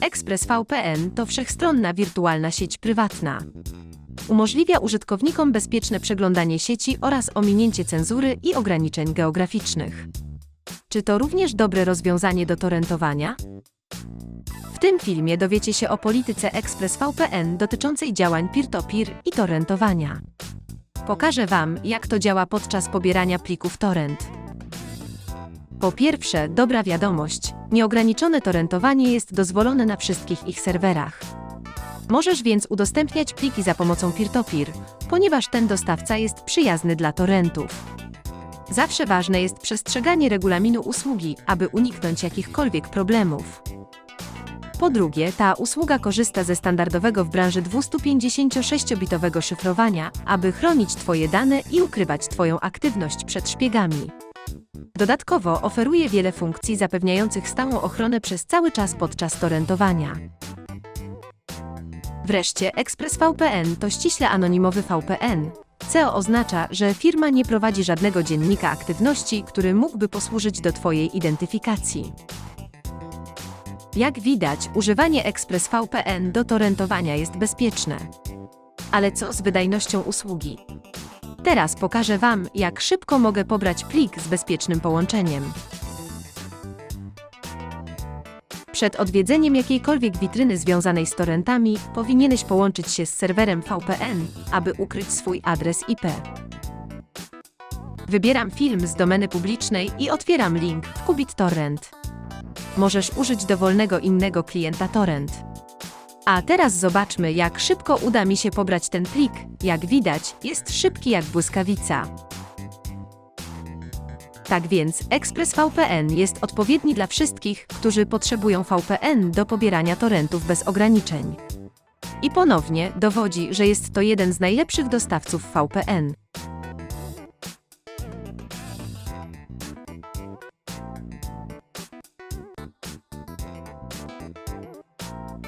ExpressVPN to wszechstronna wirtualna sieć prywatna. Umożliwia użytkownikom bezpieczne przeglądanie sieci oraz ominięcie cenzury i ograniczeń geograficznych. Czy to również dobre rozwiązanie do torrentowania? W tym filmie dowiecie się o polityce ExpressVPN dotyczącej działań peer-to-peer i torrentowania. Pokażę Wam, jak to działa podczas pobierania plików torrent. Po pierwsze, dobra wiadomość: nieograniczone torrentowanie jest dozwolone na wszystkich ich serwerach. Możesz więc udostępniać pliki za pomocą peer-to-peer, ponieważ ten dostawca jest przyjazny dla torrentów. Zawsze ważne jest przestrzeganie regulaminu usługi, aby uniknąć jakichkolwiek problemów. Po drugie, ta usługa korzysta ze standardowego w branży 256-bitowego szyfrowania, aby chronić Twoje dane i ukrywać Twoją aktywność przed szpiegami. Dodatkowo oferuje wiele funkcji zapewniających stałą ochronę przez cały czas podczas torrentowania. Wreszcie ExpressVPN to ściśle anonimowy VPN, co oznacza, że firma nie prowadzi żadnego dziennika aktywności, który mógłby posłużyć do Twojej identyfikacji. Jak widać, używanie ExpressVPN do torrentowania jest bezpieczne. Ale co z wydajnością usługi? Teraz pokażę Wam, jak szybko mogę pobrać plik z bezpiecznym połączeniem. Przed odwiedzeniem jakiejkolwiek witryny związanej z torrentami, powinieneś połączyć się z serwerem VPN, aby ukryć swój adres IP. Wybieram film z domeny publicznej i otwieram link w Qubit Torrent. Możesz użyć dowolnego innego klienta torrent. A teraz zobaczmy, jak szybko uda mi się pobrać ten plik. Jak widać, jest szybki jak błyskawica. Tak więc ExpressVPN jest odpowiedni dla wszystkich, którzy potrzebują VPN do pobierania torrentów bez ograniczeń. I ponownie dowodzi, że jest to jeden z najlepszych dostawców VPN.